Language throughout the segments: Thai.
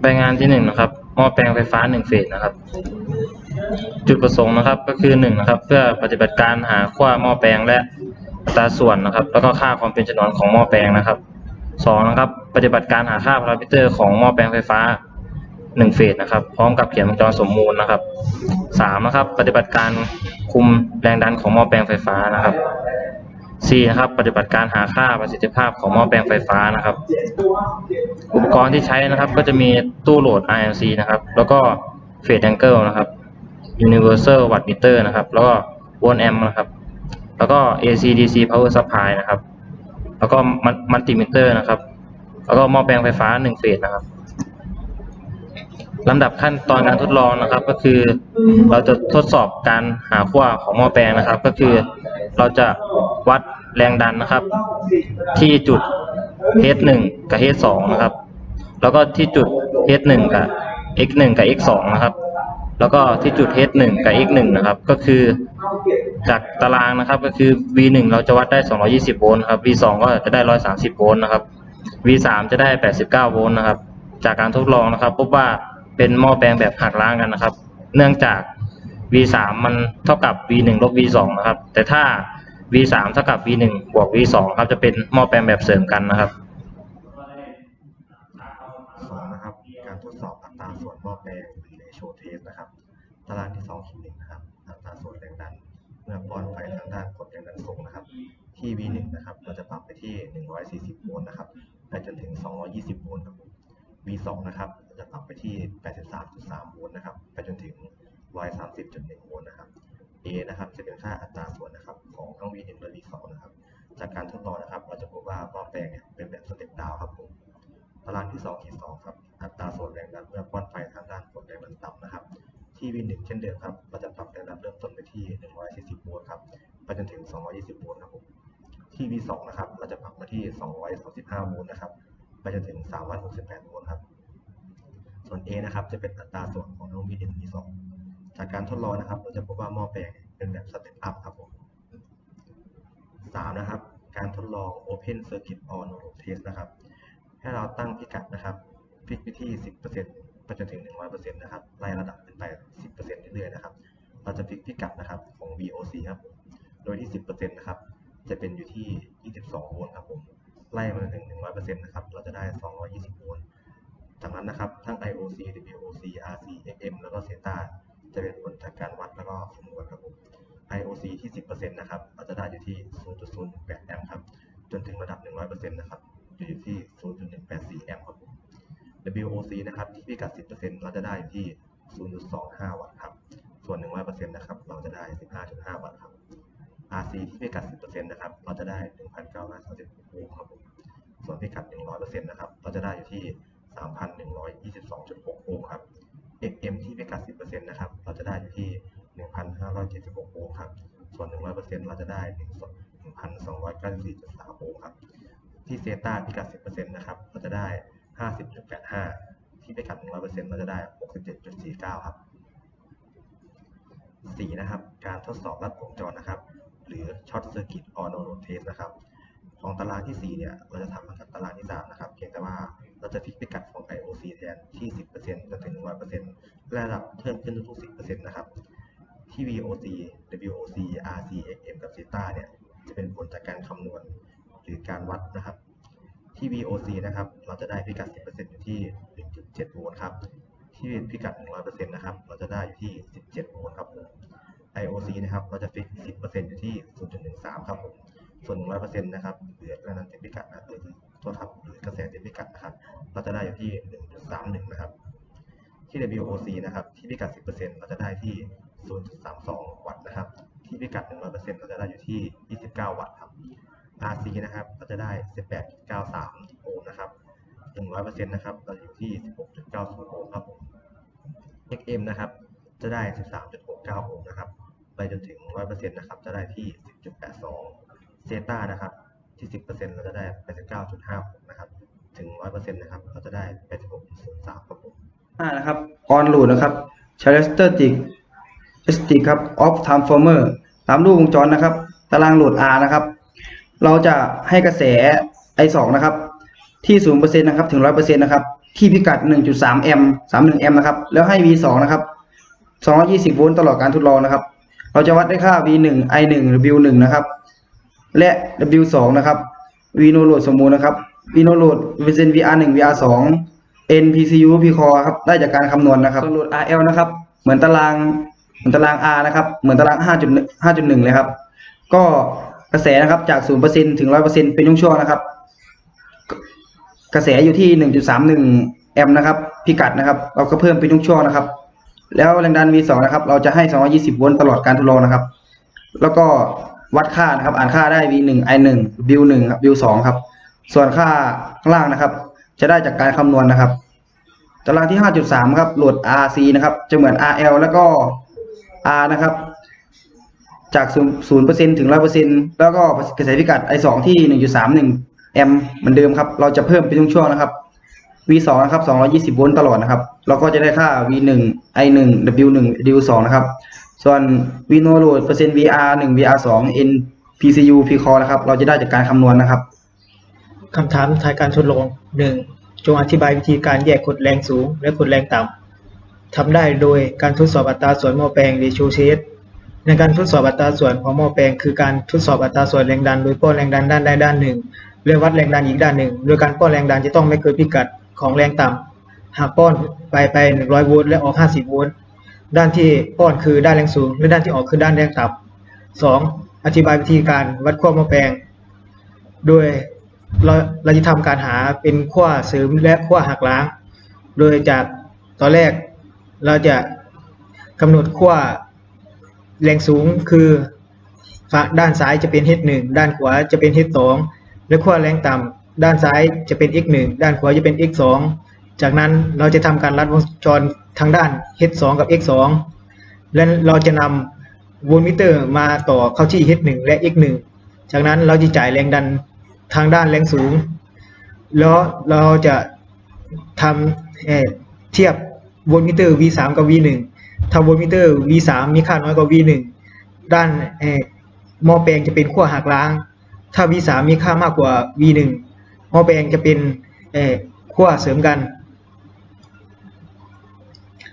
ไปงานที่หนึ่งนะครับหม้อแปลงไฟฟ้าหนึ่งเฟสนะครับ จุดประสงค์นะครับก็คือหนึ่งนะครับเพื่อปฏิบัติการหาขั้วหม้อแปลงและอัตราส่วนนะครับ แล้วก็ค่าความเป็นฉนวนของหม้อแปลงนะครับสองนะครับ ปฏิบัติการหาค่าพารามิเตอร์ของหม้อแปลงไฟฟ้าหนึ่งเฟสนะครับ พร้อมกับเขียนวงจรสมมูลนะครับสามนะครับ ปฏิบัติการคุมแรงดันของหม้อแปลงไฟฟ้านะครับ 4นะครับปฏิบัติการหาค่าประสิทธิภาพของหม้อแปลงไฟฟ้านะครับ อุปกรณ์ที่ใช้นะครับ ก็จะมีตู้โหลด IMC นะครับ แล้วก็เฟสแองเกิลนะครับ Universal Watt Meter นะครับ แล้วก็โวลต์แอมนะครับ แล้วก็ AC DC Power Supply นะครับ แล้วก็มัลติมิเตอร์นะครับ แล้วก็หม้อแปลงไฟฟ้า1เฟสนะครับลำดับขั้นตอนการทดลองนะครับ ก็คือเราจะทดสอบการหาขั้วของหม้อแปลงนะครับ ก็คือเราจะวัด แรงดันนะครับ ที่จุด H1 กับ H2 นะครับ แล้วก็ที่จุด H1 กับ X1 กับ X2 นะครับ แล้วก็ที่จุด H1 กับ X1 นะครับ ก็คือจากตารางนะครับก็คือ V1 เราจะวัดได้ 220 โวลต์ครับ V2 ก็จะได้ 130 โวลต์นะครับ V3 จะได้ 89 โวลต์นะครับ จากการทดลองนะครับ พบว่าเป็นหม้อแปลงแบบหักล้างกันนะครับ เนื่องจาก V3 มันเท่ากับ V1 ลบ V2 นะครับ แต่ถ้า V3 เท่ากับ V1 บวก V2 ครับจะเป็นหม้อแปลงแบบเสริมกันนะครับสองนะครับ การทดสอบอัตราส่วนหม้อแปลงหรือ ratio test นะครับ ตารางที่สองขีดหนึ่งนะครับ อัตราส่วนแรงดัน เมื่อป้อนไฟทางด้านกดแรงดันสูงนะครับ ที่ V1 นะครับ เราจะปรับไปที่140โวลต์นะครับไปจนถึง220โวลต์ครับผม V2 นะครับจะปรับไปที่83.3โวลต์นะครับ ไปจนถึง130.1โวลต์นะครับ A นะครับจะเป็นค่าอัตราส่วนนะครับของทั้ง V1 และ V2 นะครับจากการทดลองนะครับเราจะพบว่าหม้อแปลงเนี่ยเป็นแบบสเต็ปดาวครับผมตารางที่2ขีด2ครับอัตราส่วนแรงดันเมื่อป้อนไฟทางด้านกดแรงดันต่ำนะครับ ที่ V1 เช่นเดิมครับเราจะปรับแรงดันเริ่มต้นไปที่ 140โวลต์ครับไปจนถึง 220โวลต์ครับผมที่ V2 นะครับเราจะปรับมาที่ 235โวลต์นะครับไปจนถึง 368โวลต์ครับส่วน A นะครับจะเป็นอัตราส่วนของทั้ง V1 V2 จากการทดลองนะครับ เราจะพบว่าหม้อแปลงเป็นแบบสเต็ปอัพครับผม3นะครับ การทดลอง Open Circuit or No Load Test นะครับ ให้เราตั้งพิกัดนะครับพลิกไปที่ 10%ไปจนถึง 100%นะครับ ไล่ระดับขึ้นไป 10%เรื่อยๆนะครับ เราจะพลิกพิกัดนะครับของ VOC ครับ โดยที่ 10%นะครับ จะเป็นอยู่ที่ 22 โวลต์ครับผม ไล่มาถึง 100%นะครับ เราจะได้ 220 โวลต์ จากนั้นนะครับ ทั้ง IOC WOC RC XM แล้วก็ SETA จะเป็นผลจากการวัดแล้วก็คำนวณครับผม IOC ที่ 10%นะครับเราจะได้อยู่ที่ 0.08 แอมป์ครับ จนถึงระดับ 100%นะครับจะอยู่ที่ 0.184 แอมป์ครับผม WOC นะครับที่พิกัด 10%เราจะได้อยู่ที่ 0.25 วัตต์ครับ ส่วน 100%นะครับ เราจะได้ 15.5 วัตต์ครับ RC ที่พิกัด 10%นะครับ เราจะได้ 1,936โอห์มครับผม ส่วนพิกัด 100%นะครับ เราจะได้อยู่ที่ 3,122.6 โอห์มครับ เราจะได้ 1,294.3 โอห์มครับ ที่เซตาพิกัด 10%นะครับ เราจะได้ 50.85 ที่พิกัด 100%เราจะได้ 67.49 ครับ 4 นะครับ การทดสอบรัดวงจรนะครับ หรือช็อตเซอร์กิตออนโนโนเทสนะครับ ของตารางที่ 4 เนี่ย เราจะทำกับตารางที่ 3 นะครับ เพียงแต่ว่าเราจะฟิกพิกัดของ IOC แทนที่ 10%จนถึง 100%และระดับเพิ่มขึ้นทุกๆ10%นะครับ ที่ VOC WOC RC XM กับ Zeta เนี่ยจะเป็นผลจากการคำนวณหรือการวัดนะครับ ที่ VOC นะครับ เราจะได้พิกัด 10%อยู่ที่ 1.7 โวลต์ครับ ที่พิกัด 100%นะครับ เราจะได้อยู่ที่ 17 โวลต์ครับผม IOC นะครับ เราจะฟิก 10%อยู่ที่ 0.13 ครับผม ส่วน 100%นะครับ เหรือกระนั้นเต็มพิกัดนะหรือโทษครับหรือกระแสเต็มพิกัดนะครับ เราจะได้อยู่ที่ 1.31 นะครับ ที่ WOC นะครับ ที่พิกัด 10%เราจะได้ที่ 0.32 วัตต์นะครับ ที่พิกัด 100%เราจะได้อยู่ที่ 29 วัตต์ครับ RC นะครับเราจะได้ 18.93 โอห์มนะครับ 100%นะครับเราอยู่ที่ 16.90 โอห์มครับผม XM นะครับจะได้ 13.69 โอห์มนะครับ ไปจนถึง 100%นะครับจะได้ที่ 10.82 เซต้านะครับที่ 10%เราจะได้ 89.56นะครับ ถึง 100%นะครับเราจะได้ 86.03 ครับผมห้านะครับออนลูดนะครับ characteristic st ครับ of transformer ตามรูปวงจรนะครับ ตารางโหลด R นะครับ เราจะให้กระแส I2 นะครับ ที่ 0%นะครับ ถึง 100%นะครับ ที่พิกัด 1.3 แอมป์31 แอมป์นะครับ แล้วให้ V2 นะครับ220 โวลต์ตลอดการทดลองนะครับ เราจะวัดได้ค่า V1 I1 หรือ W1 นะครับ และ W2 นะครับ V no load สมมูลนะครับ V no load represent VR1 VR2 NPCU P core ครับ ได้จากการคำนวณนะครับโหลด RL นะครับ เหมือนตาราง เหมือนตาราง R นะครับ เหมือนตาราง 5.1 5.1 เลยครับ ก็กระแสนะครับจาก 0%ถึง 100%เป็นช่วงๆนะครับ กระแสอยู่ที่ 1.31 แอมป์นะครับ พิกัดนะครับ เราก็เพิ่มเป็นช่วงๆนะครับ แล้วแรงดัน V2 นะครับ เราจะให้ 220 โวลต์ตลอดการทดลองนะครับ แล้วก็วัดค่านะครับ อ่านค่าได้ V1 I1 W1 ครับ W2 ครับ ส่วนค่าข้างล่างนะครับ จะได้จากการคำนวณนะครับ ตารางที่ 5.3 ครับ โหลด RC นะครับ จะเหมือน RL แล้วก็ R นะครับ จาก0%ถึง100%แล้วก็กระแสพิกัด I2 ที่1.31แอมป์เหมือนเดิมครับ เราจะเพิ่มเป็นช่วงๆนะครับ V2 นะครับ220โวลต์ตลอดนะครับ เราก็จะได้ค่า V1 I1 W1 W2 นะครับ ส่วน V no load เปอร์เซ็นต์ VR 1 VR 2 N PCU P core นะครับ เราจะได้จากการคำนวณนะครับคำถามท้ายการทดลองหนึ่งจงอธิบายวิธีการแยกกดแรงสูงและกดแรงต่ำ ทำได้โดยการทดสอบอัตราส่วนหม้อแปลง ratio test ในการทดสอบอัตราส่วนของหม้อแปลง คือการทดสอบอัตราส่วนแรงดัน โดยป้อนแรงดันด้านใดด้านหนึ่งและวัดแรงดันอีกด้านหนึ่ง โดยการป้อนแรงดันจะต้องไม่เกินพิกัดของแรงต่ำหากป้อนไปไป 100 โวลต์และออก 50 โวลต์ด้านที่ป้อนคือด้านแรงสูง และด้านที่ออกคือด้านแรงต่ำสองอธิบายวิธีการวัดขั้วหม้อแปลง โดยเราเราจะทำการหาเป็นขั้วเสริมและขั้วหักล้าง โดยจากตอนแรก เราจะกำหนดขั้วแรงสูงคือฝั่งด้านซ้ายจะเป็น h1 ด้านขวาจะเป็น h2 และขั้วแรงต่ำด้านซ้ายจะเป็น x1 ด้านขวาจะเป็น x2 จากนั้นเราจะทำการลัดวงจรทางด้าน h2 กับ x2 และเราจะนำโวลต์มิเตอร์มาต่อเข้าที่ h1 และ x1 จากนั้นเราจะจ่ายแรงดันทางด้านแรงสูง แล้วเราจะทำเเทียบ โวลต์มิเตอร์ V3 กับ V1 ถ้าโวลต์มิเตอร์ V3 มีค่าน้อยกว่า V1 ด้านเอ่อหม้อแปลงจะเป็นขั้วหักล้าง ถ้า V3 มีค่ามากกว่า V1 หม้อแปลงจะเป็นเอ่อขั้วเสริมกัน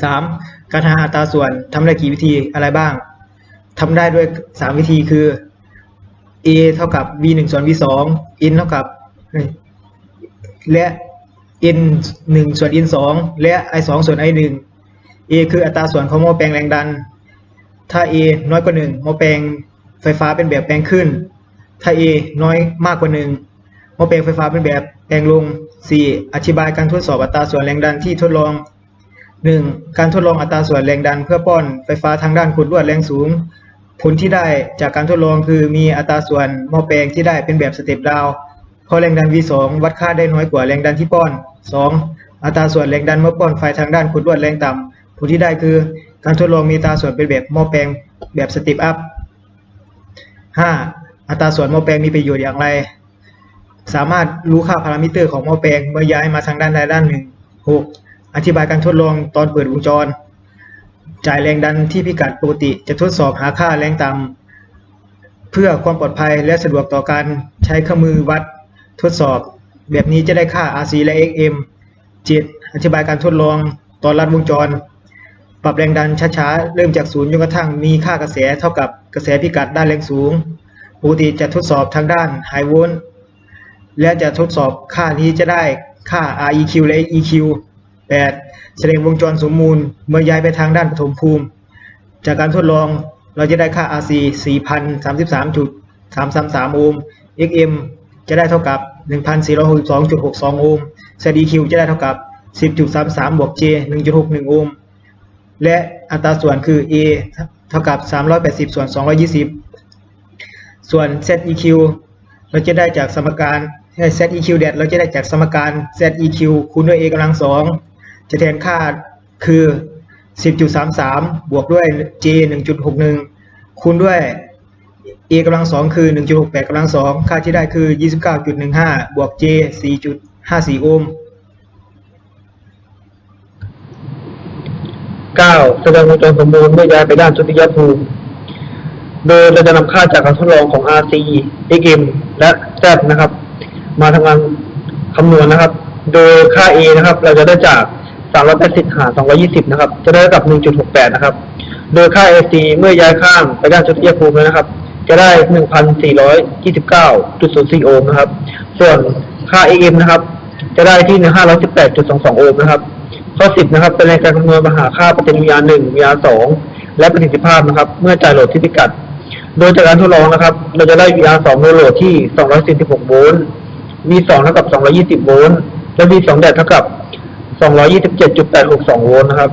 3. การหาอัตราส่วนทำได้กี่วิธีอะไรบ้าง ทำได้ด้วย 3 วิธีคือ a เท่ากับ v 1ส่วน v 2 n เท่ากับ และ n 1 ส่วน n 2 และ i 2ส่วน i 1 a คืออัตราส่วนของหม้อแปลงแรงดัน ถ้า a น้อยกว่า 1 หม้อแปลงไฟฟ้าเป็นแบบแปลงขึ้น ถ้า a น้อยมากกว่า 1 หม้อแปลงไฟฟ้าเป็นแบบแปลงลง 4. อธิบายการทดสอบอัตราส่วนแรงดันที่ทดลอง 1. การทดลองอัตราส่วนแรงดันเพื่อป้อนไฟฟ้าทางด้านขุดลวดแรงสูง ผลที่ได้จากการทดลองคือมีอัตราส่วนหม้อแปลงที่ได้เป็นแบบสเต็ปดาวเพราะแรงดัน V2 วัดค่าได้น้อยกว่าแรงดันที่ป้อน 2. อัตราส่วนแรงดันเมื่อป้อนไฟทางด้านขุดลวดแรงต่ำผลที่ได้คือการทดลองมีอัตราส่วนเป็นแบบหม้อแปลงแบบสต็ปอัพ 5. อัตราส่วนหม้อแปลงมีประโยชน์อย่างไร สามารถรู้ค่าพารามิเตอร์ของหม้อแปลงเมื่อย้ายมาทางด้านใดด้านหนึ่ง 6. อธิบายการทดลองตอนเปิดวงจร จ่ายแรงดันที่พิกัดปกติจะทดสอบหาค่าแรงต่ำเพื่อความปลอดภัยและสะดวกต่อการใช้เครื่องมือวัดทดสอบ แบบนี้จะได้ค่า RC และ XM 7. อธิบายการทดลองตอนรัดวงจร ปรับแรงดันช้าๆ เริ่มจากศูนย์จนกระทั่งมีค่ากระแสเท่ากับกระแสพิกัดด้านแรงสูงปกติจะทดสอบทางด้านไฮโวลต์และจะทดสอบค่านี้จะได้ค่า REQ และ EQ 8. แสดงวงจรสมมูลเมื่อย้ายไปทางด้านปฐมภูมิ จากการทดลองเราจะได้ค่า RC 4,033.333 โอห์ม XM จะได้เท่ากับ 1,462.62 โอห์ม ZEQ จะได้เท่ากับ 10.33 บวก J 1.61 โอห์ม และอัตราส่วนคือ A เท่ากับ 380 ส่วน 220 ส่วน ZEQ เราจะได้จากสมการ ZEQ เด็ดเราจะได้จากสมการ ZEQ คูณด้วย A กำลังสองจะแทนค่าคือ 10.33 บวกด้วย J 1.61 คูณด้วย A กำลังสองคือ 1.68กำลังสองค่าที่ได้คือ 29.15 บวก J 4.54 โอห์ม9แสดงวงจรสมบูรณ์เมื่อย้ายไปด้านจุติยภูมิ โดยเราจะนำค่าจากการทดลองของ RC XM และ Z นะครับ มาทำงานคำนวณนะครับ โดยค่า A นะครับ เราจะได้จาก 380 หาร 220 นะครับ จะได้กับ 1.68 นะครับ โดยค่า AC เมื่อย้ายข้างไปด้านจุดเทียภูมิแล้วนะครับ จะได้ 1,429.04 โอห์มนะครับ ส่วนค่า AM นะครับ จะได้ที่ 518.22 โอห์มนะครับ ข้อ 10 นะครับ เป็นในการคำนวณมหาค่าปฏิกิริยา1 VR 2และประสิทธิภาพนะครับ เมื่อจ่ายโหลดที่พิกัด โดยจากการทดลองนะครับ เราจะได้ VR 2โดยโหลดที่ 246 โวลต์ V2 เท่ากับ 220 โวลต์ และ V2 แดดเท่ากับ 227.862 โวลต์นะครับ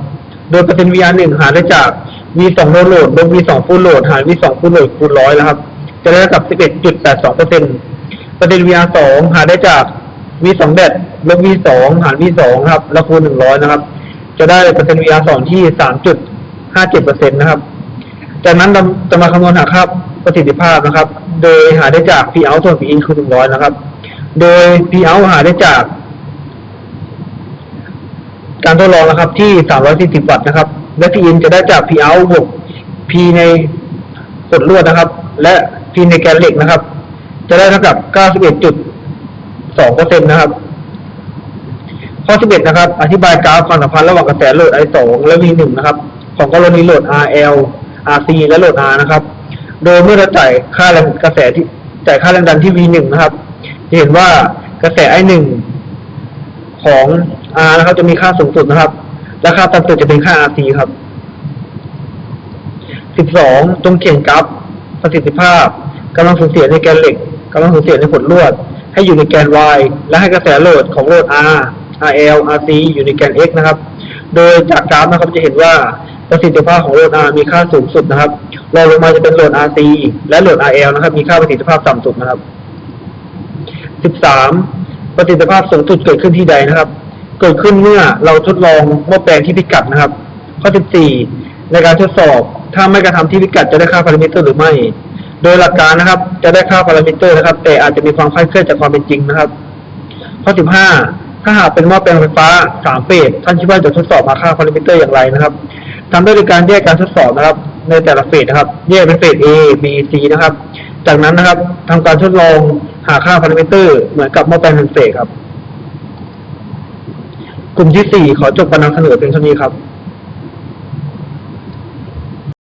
โดยเปอร์เซ็นต์ VR 1หาได้จาก V2 โดยโหลดลบ V2 ฟูลโหลดหาร V2 ฟูลโหลดคูณร้อยนะครับ จะได้เท่ากับ 11.82เปอร์เซ็นต์ปร์เซ็นต์ VR 2 หาได้จาก V2 แดดลบ V2 หาร V2 ครับ แล้วคูณ100 นะครับ จะได้เปอร์เซ็นต์ VR 2 ที่ 3.57เปอร์เซ็นต์นะครับ จากนั้นเราจะมาคำนวณหาค่าประสิทธิภาพนะครับ โดยหาได้จาก P out ส่วน P in คูณ100 นะครับ โดย P out หาได้จาก การทดลองนะครับที่ 340 วัตต์นะครับ และ P in จะได้จาก P out บวก P ในกดลวดนะครับ และ P ในแกนเหล็กนะครับ จะได้เท่ากับ 91.2เปอร์เซ็นต์นะครับ ข้อ 11 นะครับ อธิบายกราฟความสัมพันธ์ระหว่างกระแสโหลด I2 และ V1 นะครับ ของกรณีโหลด RL RC และโหลด R นะครับ โดยเมื่อเราจ่ายค่าแรงกระแสที่จ่ายค่าแรงดันที่ V1 นะครับ จะเห็นว่ากระแส I1 ของ R นะครับ จะมีค่าสูงสุดนะครับ และค่าต่ำสุดจะเป็นค่า RC ครับ 12 ตรงเขียนกราฟประสิทธิภาพกำลังสูญเสียในแกนเหล็กกำลังสูญเสียในผลลวด ให้อยู่ในแกน Y และให้กระแสโหลดของโหลด R RL RC อยู่ในแกน X นะครับ โดยจากกราฟนะครับจะเห็นว่าประสิทธิภาพของโหลด R มีค่าสูงสุดนะครับรองลงมาจะเป็นโหลด RC และโหลด RL นะครับ มีค่าประสิทธิภาพต่ำสุดนะครับ 13 ประสิทธิภาพสูงสุดเกิดขึ้นที่ใดนะครับ เกิดขึ้นเมื่อเราทดลองหม้อแปลงที่พิกัดนะครับ ข้อ 14 ในการทดสอบ ถ้าไม่กระทำที่พิกัดจะได้ค่าพารามิเตอร์หรือไม่ โดยหลักการนะครับ จะได้ค่าพารามิเตอร์นะครับ แต่อาจจะมีความคลาดเคลื่อนจากความเป็นจริงนะครับ ข้อ 15 ถ้าหากเป็นหม้อแปลงไฟฟ้า3เฟสท่านคิดว่าจะทดสอบหาค่าพารามิเตอร์อย่างไรนะครับทำได้โดยการแยกการทดสอบนะครับ ในแต่ละเฟสนะครับ แยกเป็นเฟส A B C นะครับ จากนั้นนะครับทำการทดลองหาค่าพารามิเตอร์เหมือนกับหม้อแปลงหนึ่งเฟสครับ กลุ่มที่สี่ขอจบการนำเสนอเพียงเท่านี้ครับ